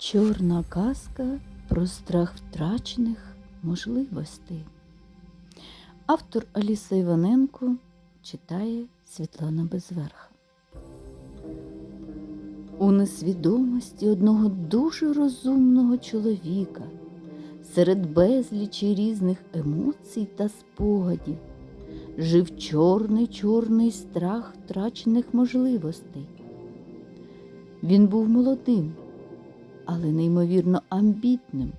Чорна казка про страх втрачених можливостей. Автор Аліса Іваненко читає Світлана Безверха. У несвідомості одного дуже розумного чоловіка серед безлічі різних емоцій та спогадів жив чорний чорний страх втрачених можливостей. Він був молодим, але неймовірно амбітним.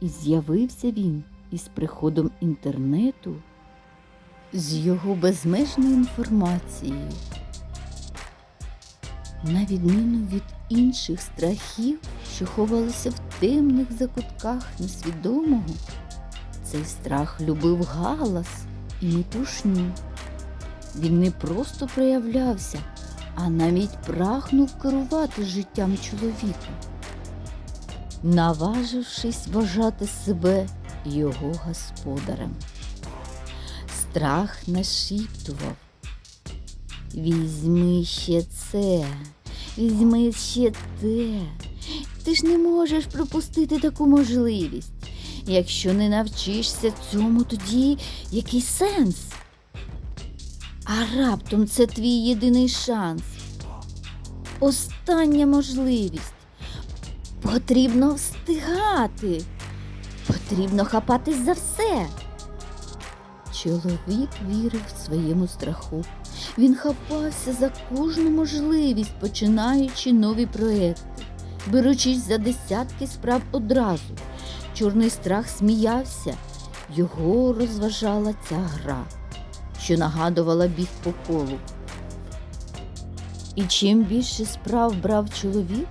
І з'явився він із приходом інтернету, з його безмежною інформацією. На відміну від інших страхів, що ховалися в темних закутках несвідомого, цей страх любив галас і метушню. Він не просто проявлявся, а навіть прагнув керувати життям чоловіка, наважившись вважати себе його господарем. Страх нашіптував. Візьми ще це, візьми ще те. Ти ж не можеш пропустити таку можливість. Якщо не навчишся цьому, тоді який сенс? А раптом це твій єдиний шанс. Остання можливість. Потрібно встигати. Потрібно хапатись за все. Чоловік вірив своєму страху. Він хапався за кожну можливість, починаючи нові проекти, беручись за десятки справ одразу. Чорний страх сміявся, його розважала ця гра, що нагадувала біг по колу. І чим більше справ брав чоловік,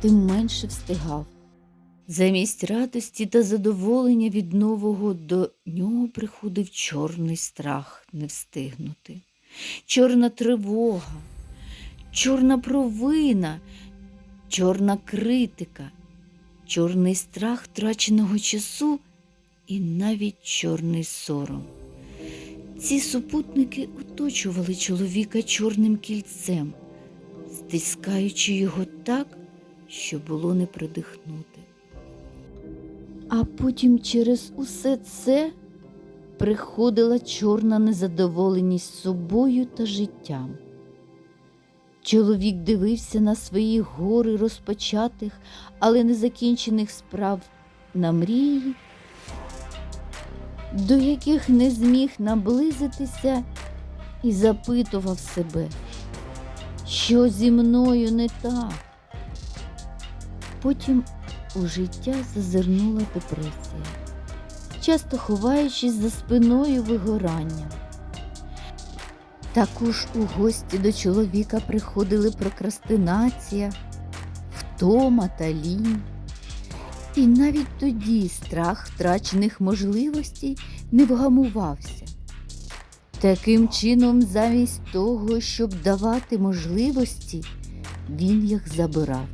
тим менше встигав. Замість радості та задоволення від нового до нього приходив чорний страх не встигнути, чорна тривога, чорна провина, чорна критика, чорний страх втраченого часу і навіть чорний сором. Ці супутники оточували чоловіка чорним кільцем, стискаючи його так, що було не придихнути. А потім через усе це приходила чорна незадоволеність собою та життям. Чоловік дивився на свої гори розпочатих, але незакінчених справ на мрії, до яких не зміг наблизитися, і запитував себе, що зі мною не так. Потім у життя зазирнула депресія, часто ховаючись за спиною вигорання. Також у гості до чоловіка приходили прокрастинація, втома та лінь. І навіть тоді страх втрачених можливостей не вгамувався. Таким чином, замість того, щоб давати можливості, він їх забирав.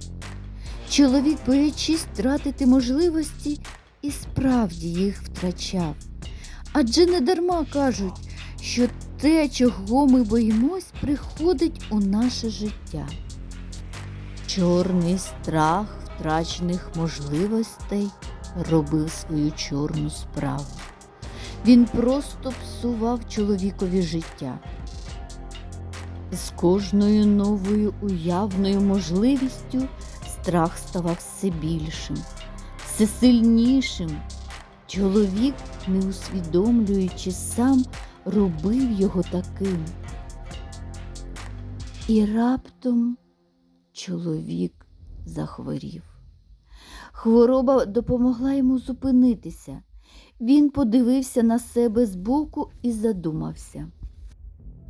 Чоловік, боячись втратити можливості, і справді їх втрачав. Адже не дарма кажуть, що те, чого ми боїмось, приходить у наше життя. Чорний страх втрачених можливостей робив свою чорну справу. Він просто псував чоловікові життя. З кожною новою уявною можливістю страх ставав все більшим, все сильнішим. Чоловік, не усвідомлюючи сам, робив його таким. І раптом чоловік захворів. Хвороба допомогла йому зупинитися. Він подивився на себе збоку і задумався.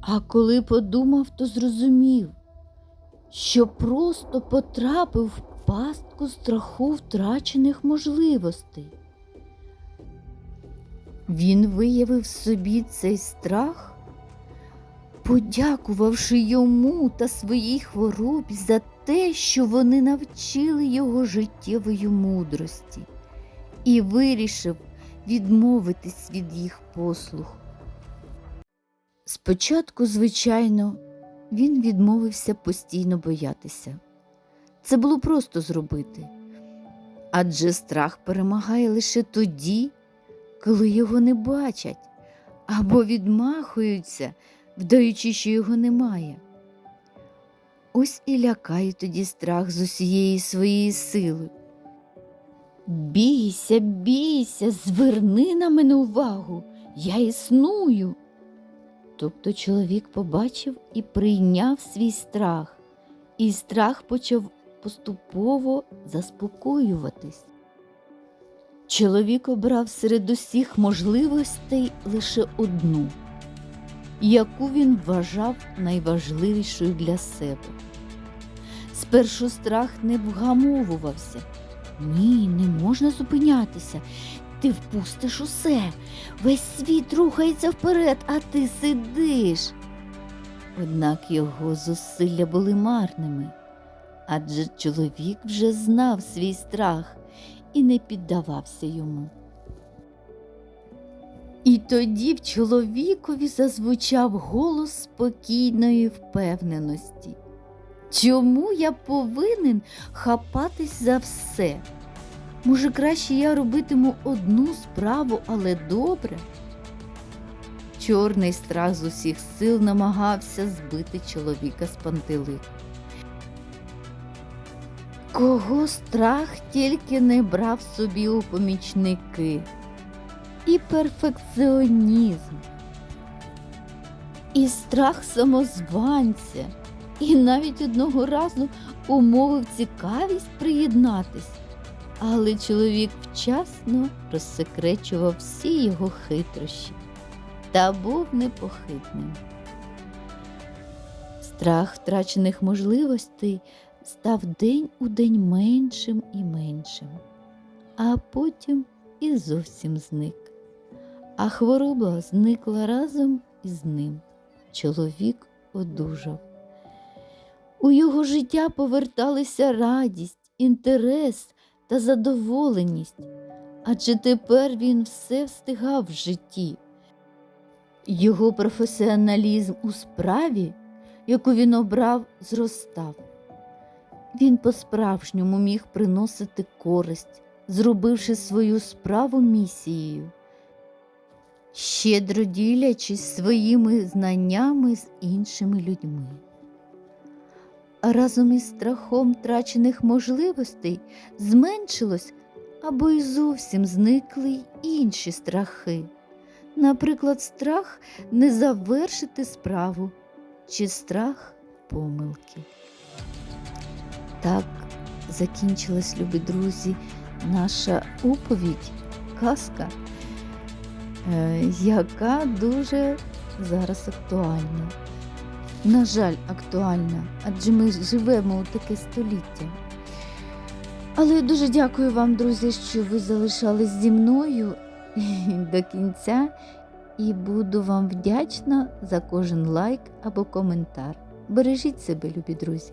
А коли подумав, то зрозумів, що просто потрапив в пастку страху втрачених можливостей. Він виявив собі цей страх, подякувавши йому та своїй хворобі за те, що вони навчили його життєвої мудрості, і вирішив відмовитись від їх послуг. Спочатку, звичайно, він відмовився постійно боятися. Це було просто зробити. Адже страх перемагає лише тоді, коли його не бачать або відмахуються, вдаючи, що його немає. Ось і лякає тоді страх з усієї своєї сили. Бійся, бійся, зверни на мене увагу, я існую. Тобто чоловік побачив і прийняв свій страх, і страх почав поступово заспокоюватись. Чоловік обрав серед усіх можливостей лише одну, яку він вважав найважливішою для себе. Спершу страх не вгамовувався. Ні, не можна зупинятися. Ти впустиш усе. Весь світ рухається вперед, а ти сидиш. Однак його зусилля були марними, адже чоловік вже знав свій страх і не піддавався йому. І тоді в чоловікові зазвучав голос спокійної впевненості. Чому я повинен хапатись за все? Може, краще я робитиму одну справу, але добре? Чорний страх з усіх сил намагався збити чоловіка з пантелику. Кого страх тільки не брав собі у помічники, і перфекціонізм, і страх самозванця, і навіть одного разу умовив цікавість приєднатись, але чоловік вчасно розсекречував всі його хитрощі та був непохитним. Страх втрачених можливостей став день у день меншим і меншим, а потім і зовсім зник. А хвороба зникла разом із ним. Чоловік одужав. У його життя поверталися радість, інтерес та задоволеність, адже тепер він все встигав в житті. Його професіоналізм у справі, яку він обрав, зростав. Він по-справжньому міг приносити користь, зробивши свою справу місією, щедро ділячись своїми знаннями з іншими людьми. Разом із страхом втрачених можливостей зменшилось або й зовсім зникли й інші страхи. Наприклад, страх не завершити справу чи страх помилки. Так закінчилась, любі друзі, наша оповідь, казка, яка дуже зараз актуальна. На жаль, актуальна, адже ми живемо у таке століття. Але дуже дякую вам, друзі, що ви залишались зі мною до кінця, і буду вам вдячна за кожен лайк або коментар. Бережіть себе, любі друзі!